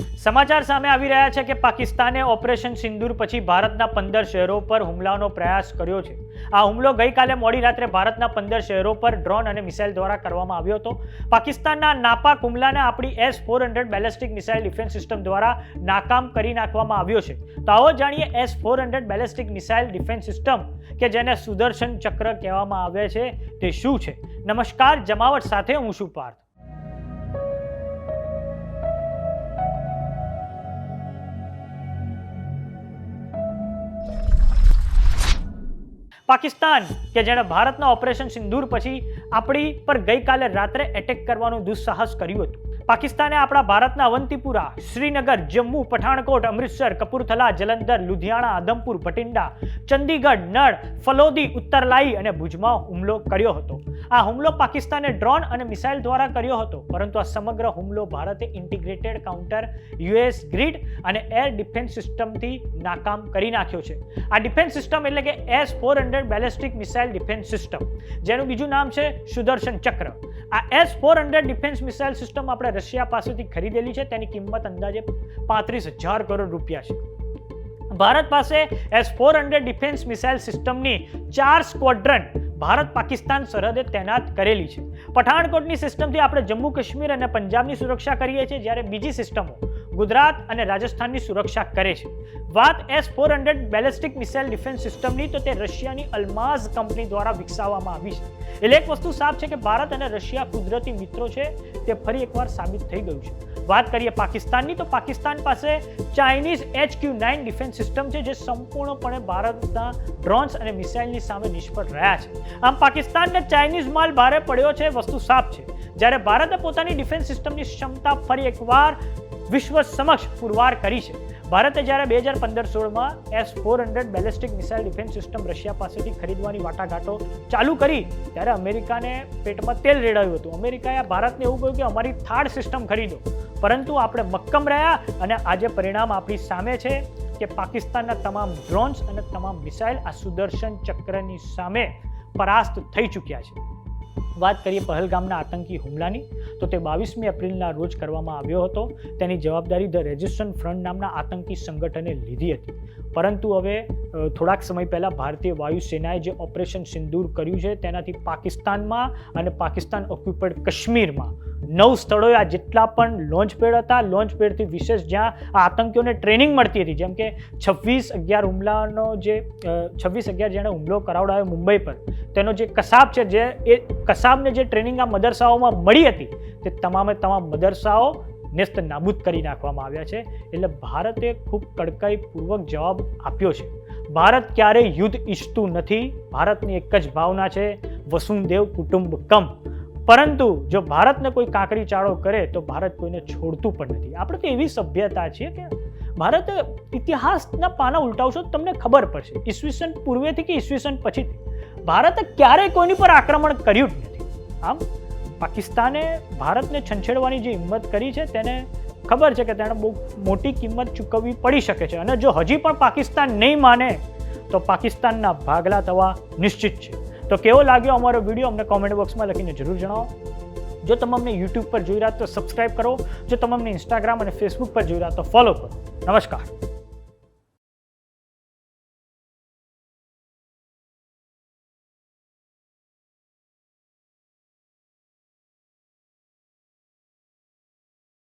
સમાચાર સામે આવી રહ્યા છે કે પાકિસ્તાને ઓપરેશન સિંદૂર પછી ભારતના પંદર શહેરો પર હુમલાનો પ્રયાસ કર્યો છે. આ હુમલો ગઈકાલે મોડી રાત્રે ભારતના પંદર શહેરો પર ડ્રોન અને મિસાઇલ દ્વારા કરવામાં આવ્યો હતો. પાકિસ્તાનના નાપાક હુમલાને આપણી S four hundred ballistic missile defence system દ્વારા નાકામ કરી નાખવામાં આવ્યો છે. તો આવો જાણીએ S four hundred ballistic missile defence system કે જેને સુદર્શન ચક્ર કહેવામાં આવે છે તે શું છે? નમસ્કાર, જમાવટ સાથે હું છું પાર્થ. પાકિસ્તાન, કે જેણે ભારતના ઓપરેશન સિંદૂર પછી આપણી પર ગઈકાલે રાત્રે એટેક કરવાનું દુસ્સાહસ કર્યું હતું. પાકિસ્તાને આપણા ભારતના અવંતીપુરા, શ્રીનગર, જમ્મુ, પઠાણકોટ, અમૃતસર, કપૂરથલા, જલંધર, લુધિયાણા, આદમપુર, ભટિંડા, ચંદીગઢ, નળ, ફલોદી, ઉત્તરલાઈ અને ભુજમાં હુમલો કર્યો હતો. આ હુમલો પાકિસ્તાને ડ્રોન અને મિસાઇલ દ્વારા કર્યો હતો, પરંતુ આ સમગ્ર હુમલો ભારતે ઇન્ટિગ્રેટેડ કાઉન્ટર, યુએસ ગ્રીડ અને એર ડિફેન્સ સિસ્ટમથી નાકામ કરી નાખ્યો છે. આ ડિફેન્સ સિસ્ટમ એટલે કે S four hundred ballistic missile defence system, જેનું બીજું નામ છે સુદર્શન ચક્ર. આ S four hundred defence missile system આપણે રશિયા પાસેથી ખરીદેલી છે. તેની કિંમત અંદાજે પાંત્રીસ હજાર કરોડ રૂપિયા છે. ભારત પાસે S four hundred defence missile સિસ્ટમની ચાર સ્ક્વોડ્રન ભારત પાકિસ્તાન સરહદે તૈનાત કરેલી છે. પઠાણકોટની સિસ્ટમથી આપણે જમ્મુ કાશ્મીર અને પંજાબની સુરક્ષા કરીએ છીએ. જ્યારે બીજી સિસ્ટમો ગુજરાત અને રાજસ્થાનની સુરક્ષા કરે છે. વાત S four hundred ballistic missile defence સિસ્ટમની, તો તે રશિયાની અલ્માઝ કંપની દ્વારા વિકસાવવામાં આવી છે. એટલે એક વસ્તુ સાફ છે કે ભારત અને રશિયા કુદરતી મિત્રો છે, તે ફરી એકવાર સાબિત થઈ ગયું છે. વાત કરીએ પાકિસ્તાનની, તો પાકિસ્તાન પાસે Chinese H Q nine defence system છે, જે સંપૂર્ણપણે ભારતના ડ્રોન્સ અને મિસાઇલની સામે નિષ્ફળ રહ્યા છે. આમ પાકિસ્તાનને ચાઇનીઝ માલ ભારે પડ્યો છે, વસ્તુ સાફ છે. જ્યારે ભારતે પોતાની ડિફેન્સ સિસ્ટમની ક્ષમતા ફરી એકવાર વિશ્વ સમક્ષ પુરવાર કરી છે. ભારતે જ્યારે બે હજાર પંદર સોળમાં S four hundred ballistic missile defence system Russia પાસેથી ખરીદવાની વાટાઘાટો ચાલુ કરી, ત્યારે અમેરિકાને પેટમાં તેલ રેડાયું હતું. અમેરિકાએ ભારતને એવું કહ્યું કે અમારી થાર્ડ સિસ્ટમ ખરીદો. પરંતુ આપણે મક્કમ રહ્યા અને આજે પરિણામ આપણી સામે છે કે પાકિસ્તાનના તમામ ડ્રોન્સ અને તમામ મિસાઇલ આ સુદર્શન ચક્રની સામે પરાસ્ત થઈ ચૂક્યા છે. વાત કરીએ પહલગામના આતંકી હુમલાની, તો તે બાવીસમી એપ્રિલના રોજ કરવામાં આવ્યો હતો. તેની જવાબદારી ધ રેજિસ્ટન્ટ ફ્રન્ટ નામના આતંકી સંગઠને લીધી હતી. પરંતુ હવે થોડાક સમય પહેલાં ભારતીય વાયુસેનાએ જે ઓપરેશન સિંદૂર કર્યું છે, તેનાથી પાકિસ્તાનમાં અને પાકિસ્તાન ઓક્યુપાઈડ કાશ્મીરમાં નવ સ્થળોએ આ જેટલા પણ લોન્ચ પેડ હતા. લોન્ચ પેડથી વિશેષ જ્યાં આ આતંકીઓને ટ્રેનિંગ મળતી હતી, જેમ કે છવ્વીસ અગિયાર હુમલાનો જે છવ્વીસ અગિયાર જેણે હુમલો કરાવડાવ્યો મુંબઈ પર, તેનો જે કસાબ છે, જે એ કસાબને જે ટ્રેનિંગ આ મદરસાઓમાં મળી હતી, તે તમામે તમામ મદરસાઓ નેસ્ત નાબૂદ કરી નાખવામાં આવ્યા છે એટલે ભારતે ખૂબ કડકાઈપૂર્વક જવાબ આપ્યો છે. ભારત ક્યારેય યુદ્ધ ઈચ્છતું નથી? ભારતની એક જ ભાવના છે વસુંદેવ કુટુંબકમ પરંતુ જો ભારતને કોઈ કાંકરી ચાળો કરે તો ભારત કોઈને છોડતું પણ નથી. આપણે તો એવી સભ્યતા છીએ કે ભારત ઇતિહાસના પાના ઉલટાવશો તો તમને ખબર પડશે. ઈસવીસન પૂર્વેથી કે ઈસવીસન પછીથી? ભારતે ક્યારેય કોઈની પર આક્રમણ કર્યું જ નથી. આમ પાકિસ્તાને ભારતને છંછેડવાની જે હિંમત કરી છે, તેને ખબર છે કે તેણે બહુ મોટી કિંમત ચૂકવવી પડી શકે છે. અને જો હજી પણ પાકિસ્તાન નહીં માને, તો પાકિસ્તાનના ભાગલા થવા નિશ્ચિત છે. તો કેવો લાગ્યો અમારો વીડિયો? અમને કોમેન્ટ બોક્સમાં લખીને જરૂર જણાવો. જો તમે અમને યુટ્યુબ પર જોઈ રહ્યા તો સબસ્ક્રાઈબ કરો. જો તમે અમને ઇન્સ્ટાગ્રામ અને ફેસબુક પર જોઈ રહ્યા તો ફોલો કરો. નમસ્કાર.